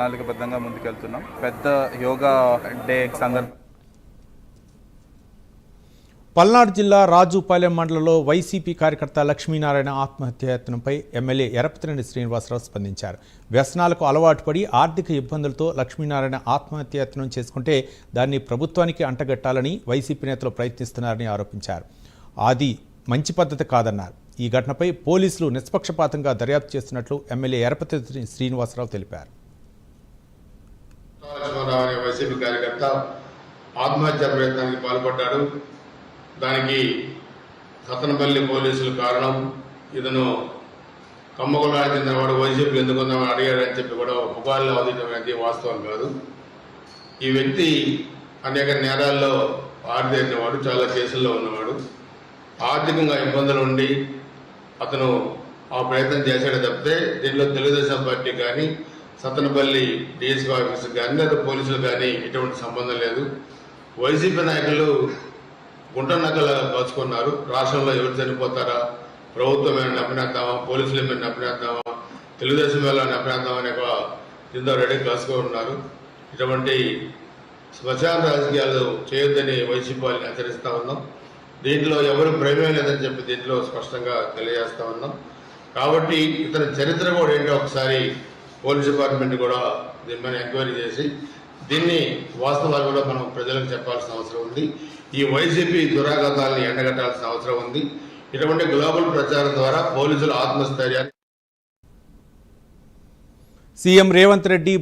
ప్రణాళికబద్ధంగా ముందుకెళ్తున్నాం. పెద్ద యోగా డే సందర్భం పల్నాడు జిల్లా రాజుపాలెం మండలంలో వైసీపీ కార్యకర్త లక్ష్మీనారాయణ ఆత్మహత్య యత్నంపై ఎమ్మెల్యే ఎరపతిరెడ్డి శ్రీనివాసరావు స్పందించారు. వ్యసనాలకు అలవాటు పడి ఆర్థిక ఇబ్బందులతో లక్ష్మీనారాయణ ఆత్మహత్య యత్నం చేసుకుంటే దాన్ని ప్రభుత్వానికి అంటగట్టాలని వైసీపీ నేతలు ప్రయత్నిస్తున్నారని ఆరోపించారు. అది మంచి పద్ధతి కాదన్నారు. ఈ ఘటనపై పోలీసులు నిష్పక్షపాతంగా దర్యాప్తు చేస్తున్నట్లు ఎమ్మెల్యే ఎరపతి శ్రీనివాసరావు తెలిపారు. లక్ష్మణరావు అనే వైసీపీ కార్యకర్త ఆత్మహత్య ప్రయత్నానికి పాల్పడ్డాడు. దానికి సతనపల్లి పోలీసులు కారణం ఇతను కమ్మకులానికి చెందినవాడు వైసీపీ ఎందుకుందామని అడిగాడని చెప్పి కూడా పుకార్లు అవధించడం అనేది వాస్తవం కాదు. ఈ వ్యక్తి అనేక నేరాల్లో ఆరితేరినవాడు చాలా కేసుల్లో ఉన్నవాడు. ఆర్థికంగా ఇబ్బందులు ఉండి అతను ఆ ప్రయత్నం చేశాడు తప్పితే దీనిలో తెలుగుదేశం పార్టీ కానీ సత్తనపల్లి డిఎస్పీ ఆఫీసు కానీ లేదా పోలీసులు కానీ ఎటువంటి సంబంధం లేదు. వైసీపీ నాయకులు గుంట నక్కలాగా కాచుకున్నారు రాష్ట్రంలో ఎవరు చనిపోతారా? ప్రభుత్వం ఏమైనా నప్పినేద్దామా పోలీసులు ఏమైనా నప్పినేద్దామా తెలుగుదేశం వేళ నప్పినేద్దామా అనే ఒక కింద రెడీ కాసుకొని ఉన్నారు. ఇటువంటి శ్మశాన రాజకీయాలు చేయొద్దని వైసీపీ వాళ్ళని హెచ్చరిస్తూ ఉన్నాం. దీంట్లో ఎవరు ప్రేమే లేదని చెప్పి దీంట్లో స్పష్టంగా తెలియజేస్తా ఉన్నాం. కాబట్టి ఇతని చరిత్ర కూడా ఏంటో ఒకసారి పోలీస్ డిపార్ట్మెంట్ కూడా దీని మీద ఎంక్వైరీ చేసి దీన్ని వాస్తవాలు కూడా మనం ప్రజలకు చెప్పాల్సిన అవసరం ఉంది. ఈ వైసీపీ దురాఘాతాలను ఎండగట్టాల్సిన అవసరం ఉంది. ఇటువంటి గ్లోబల్ ప్రచారం ద్వారా పోలీసుల ఆత్మస్థైర్యాన్ని సీఎం రేవంత్ రెడ్డి